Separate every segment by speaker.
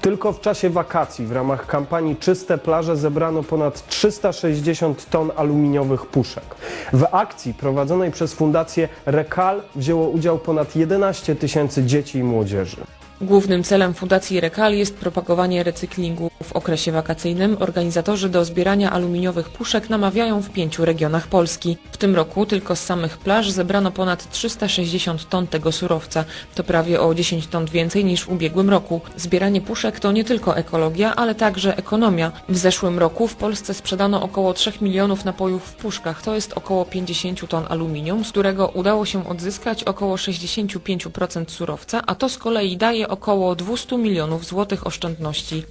Speaker 1: Tylko w czasie wakacji w ramach kampanii Czyste Plaże zebrano ponad 360 ton aluminiowych puszek. W akcji prowadzonej przez Fundację Rekal wzięło udział ponad 11 tysięcy dzieci i młodzieży.
Speaker 2: Głównym celem Fundacji Rekal jest propagowanie recyklingu. W okresie wakacyjnym organizatorzy do zbierania aluminiowych puszek namawiają w pięciu regionach Polski. W tym roku tylko z samych plaż zebrano ponad 360 ton tego surowca. To prawie o 10 ton więcej niż w ubiegłym roku. Zbieranie puszek to nie tylko ekologia, ale także ekonomia. W zeszłym roku w Polsce sprzedano około 3 milionów napojów w puszkach. To jest około 50 ton aluminium, z którego udało się odzyskać około 65% surowca, a to z kolei daje około 200 milionów złotych oszczędności.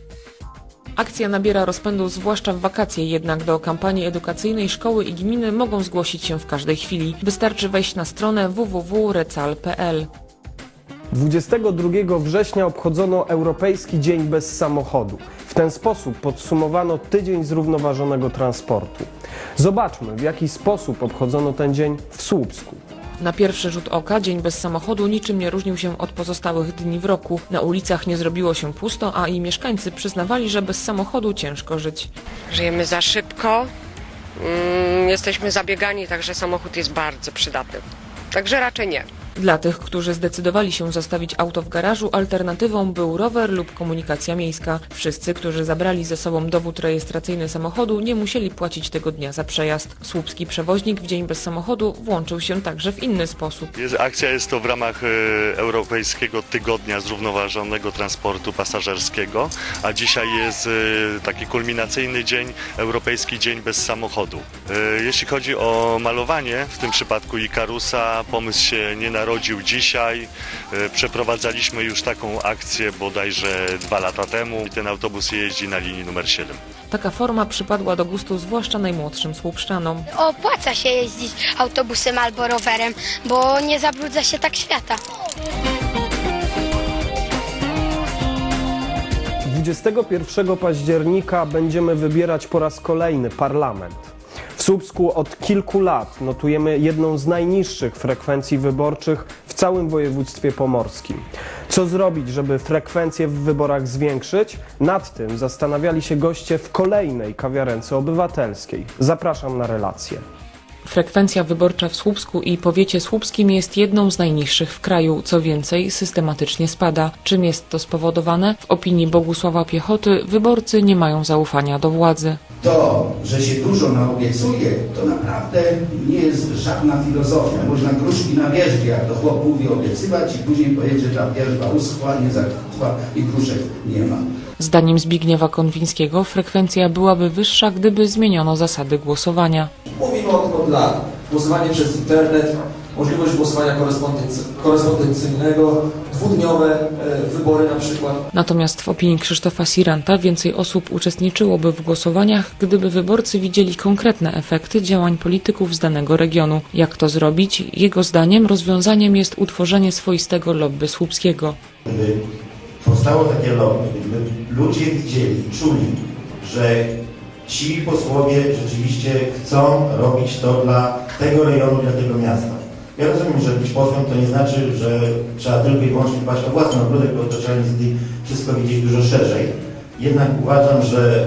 Speaker 2: Akcja nabiera rozpędu zwłaszcza w wakacje, jednak do kampanii edukacyjnej szkoły i gminy mogą zgłosić się w każdej chwili. Wystarczy wejść na stronę www.recal.pl.
Speaker 1: 22 września obchodzono Europejski Dzień bez samochodu. W ten sposób podsumowano tydzień zrównoważonego transportu. Zobaczmy, w jaki sposób obchodzono ten dzień w Słupsku.
Speaker 2: Na pierwszy rzut oka dzień bez samochodu niczym nie różnił się od pozostałych dni w roku. Na ulicach nie zrobiło się pusto, a i mieszkańcy przyznawali, że bez samochodu ciężko żyć.
Speaker 3: Żyjemy za szybko, mm, jesteśmy zabiegani, także samochód jest bardzo przydatny. Także raczej nie.
Speaker 2: Dla tych, którzy zdecydowali się zostawić auto w garażu, alternatywą był rower lub komunikacja miejska. Wszyscy, którzy zabrali ze sobą dowód rejestracyjny samochodu, nie musieli płacić tego dnia za przejazd. Słupski przewoźnik w dzień bez samochodu włączył się także w inny sposób.
Speaker 4: Jest, akcja jest to w ramach e, Europejskiego Tygodnia Zrównoważonego Transportu Pasażerskiego, a dzisiaj jest e, taki kulminacyjny dzień, Europejski Dzień Bez Samochodu. E, jeśli chodzi o malowanie, w tym przypadku Ikarusa, pomysł się nie narodził dzisiaj. E, przeprowadzaliśmy już taką akcję bodajże dwa lata temu i ten autobus jeździ na linii numer 7.
Speaker 2: Taka forma przypadła do gustu zwłaszcza najmłodszym słupszczanom.
Speaker 5: Opłaca się jeździć autobusem albo rowerem, bo nie zabrudza się tak świata.
Speaker 1: 21 października będziemy wybierać po raz kolejny parlament. W Słupsku od kilku lat notujemy jedną z najniższych frekwencji wyborczych w całym województwie pomorskim. Co zrobić, żeby frekwencję w wyborach zwiększyć? Nad tym zastanawiali się goście w kolejnej kawiarence obywatelskiej. Zapraszam na relację.
Speaker 2: Frekwencja wyborcza w Słupsku i powiecie słupskim jest jedną z najniższych w kraju. Co więcej, systematycznie spada. Czym jest to spowodowane? W opinii Bogusława Piechoty wyborcy nie mają zaufania do władzy.
Speaker 6: To, że się dużo naobiecuje, to naprawdę nie jest żadna filozofia. Można gruszki na wierzbie, jak to chłop mówi, obiecywać i później powiedzieć, że ta wierzba uschła, nie zakwitła i gruszek nie ma.
Speaker 2: Zdaniem Zbigniewa Konwińskiego frekwencja byłaby wyższa, gdyby zmieniono zasady głosowania.
Speaker 7: Mówimy od lat. Głosowanie przez internet, możliwość głosowania korespondency- korespondencyjnego, dwudniowe e, wybory na przykład.
Speaker 2: Natomiast w opinii Krzysztofa Siranta więcej osób uczestniczyłoby w głosowaniach, gdyby wyborcy widzieli konkretne efekty działań polityków z danego regionu. Jak to zrobić? Jego zdaniem rozwiązaniem jest utworzenie swoistego lobby słupskiego.
Speaker 8: Gdyby powstało takie lobby, gdyby ludzie widzieli, czuli, że ci posłowie rzeczywiście chcą robić to dla tego rejonu, dla tego miasta. Ja rozumiem, że być posłem to nie znaczy, że trzeba tylko i wyłącznie dbać o własny ogródek, bo to trzeba niestety wszystko widzieć dużo szerzej. Jednak uważam, że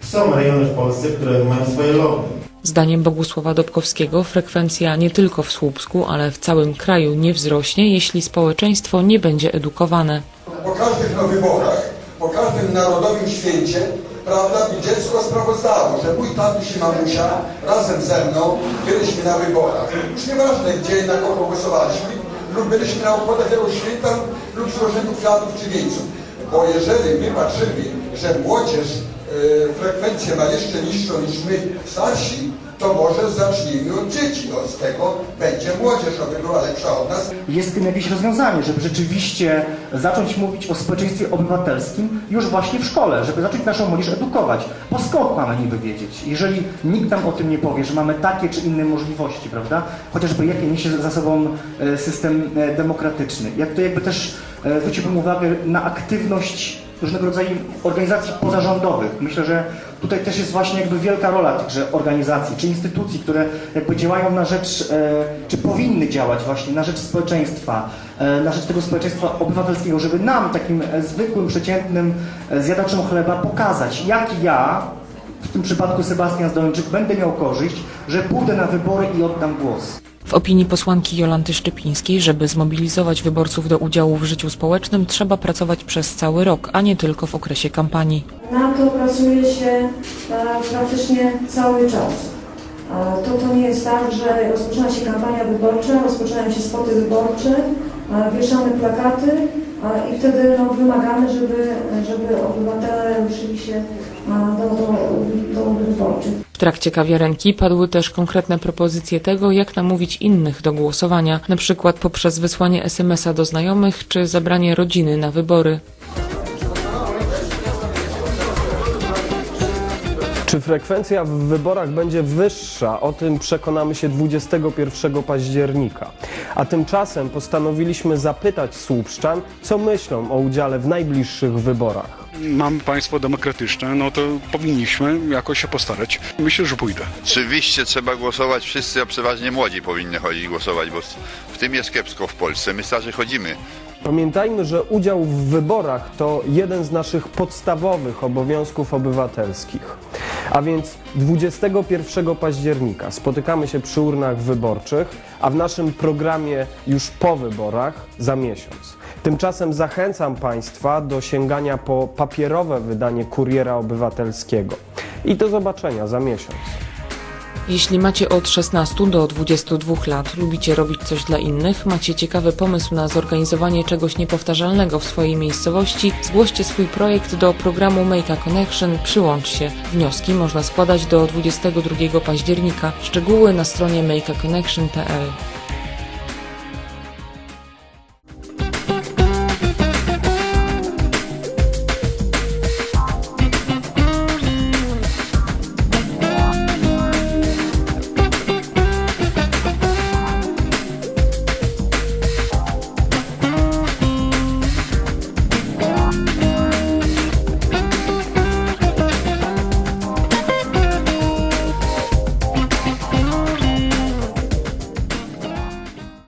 Speaker 8: są rejony w Polsce, które mają swoje lobby.
Speaker 2: Zdaniem Bogusława Dobkowskiego frekwencja nie tylko w Słupsku, ale w całym kraju nie wzrośnie, jeśli społeczeństwo nie będzie edukowane.
Speaker 9: po każdych no, wyborach, po każdym narodowym święcie, prawda, by dziecko sprawozdało, że mój tatuś i mamusia razem ze mną byliśmy na wyborach. Już nieważne gdzie, na kogo głosowaliśmy, lub byliśmy na obchodach jakiegoś święta lub złożeniu kwiatów czy wieńców. Bo jeżeli my patrzymy, że młodzież e, frekwencję ma jeszcze niższą niż my starsi, to może zacznijmy od dzieci. No, z tego będzie młodzież, aby była lepsza od nas.
Speaker 10: jest w tym jakieś rozwiązanie, żeby rzeczywiście zacząć mówić o społeczeństwie obywatelskim już właśnie w szkole, żeby zacząć naszą młodzież edukować. Bo skąd mamy niby wiedzieć? Jeżeli nikt nam o tym nie powie, że mamy takie czy inne możliwości, prawda? Chociażby jakie niesie za sobą e, system e, demokratyczny. Jak to jakby też e, zwróciłbym uwagę na aktywność różnego rodzaju organizacji pozarządowych. Myślę, że tutaj też jest właśnie jakby wielka rola tychże organizacji czy instytucji, które jakby działają na rzecz, e, czy powinny działać właśnie na rzecz społeczeństwa, e, na rzecz tego społeczeństwa obywatelskiego, żeby nam, takim e, zwykłym, przeciętnym zjadaczom chleba pokazać, jak ja, w tym przypadku Sebastian Zdończyk, będę miał korzyść, że pójdę na wybory i oddam głos.
Speaker 2: W opinii posłanki Jolanty Szczypińskiej, żeby zmobilizować wyborców do udziału w życiu społecznym, trzeba pracować przez cały rok, a nie tylko w okresie kampanii.
Speaker 11: Na to pracuje się e, praktycznie cały czas. E, To, to nie jest tak, że rozpoczyna się kampania wyborcza, rozpoczynają się spoty wyborcze, e, wieszamy plakaty i wtedy no, wymagamy, żeby, żeby obywatele ruszyli się do, do,
Speaker 2: trakcie kawiarenki padły też konkretne propozycje tego, jak namówić innych do głosowania, przykład poprzez wysłanie SMS-a do znajomych czy zabranie rodziny na wybory.
Speaker 1: Czy frekwencja w wyborach będzie wyższa? O tym przekonamy się 21 października. A tymczasem postanowiliśmy zapytać słupszczan, co myślą o udziale w najbliższych wyborach.
Speaker 12: Mamy państwo demokratyczne, no to powinniśmy jakoś się postarać. Myślę, że pójdę.
Speaker 13: Oczywiście trzeba głosować wszyscy, a przeważnie młodzi powinny chodzić głosować, bo w tym jest kiepsko w Polsce. My starzy chodzimy.
Speaker 1: Pamiętajmy, że udział w wyborach to jeden z naszych podstawowych obowiązków obywatelskich. A więc 21 października spotykamy się przy urnach wyborczych, a w naszym programie już po wyborach za miesiąc. Tymczasem zachęcam Państwa do sięgania po papierowe wydanie Kuriera Obywatelskiego. I do zobaczenia za miesiąc.
Speaker 2: Jeśli macie od 16 do 22 lat, lubicie robić coś dla innych, macie ciekawy pomysł na zorganizowanie czegoś niepowtarzalnego w swojej miejscowości, zgłoście swój projekt do programu Make a Connection, przyłącz się. Wnioski można składać do 22 października. Szczegóły na stronie makeaconnection.pl.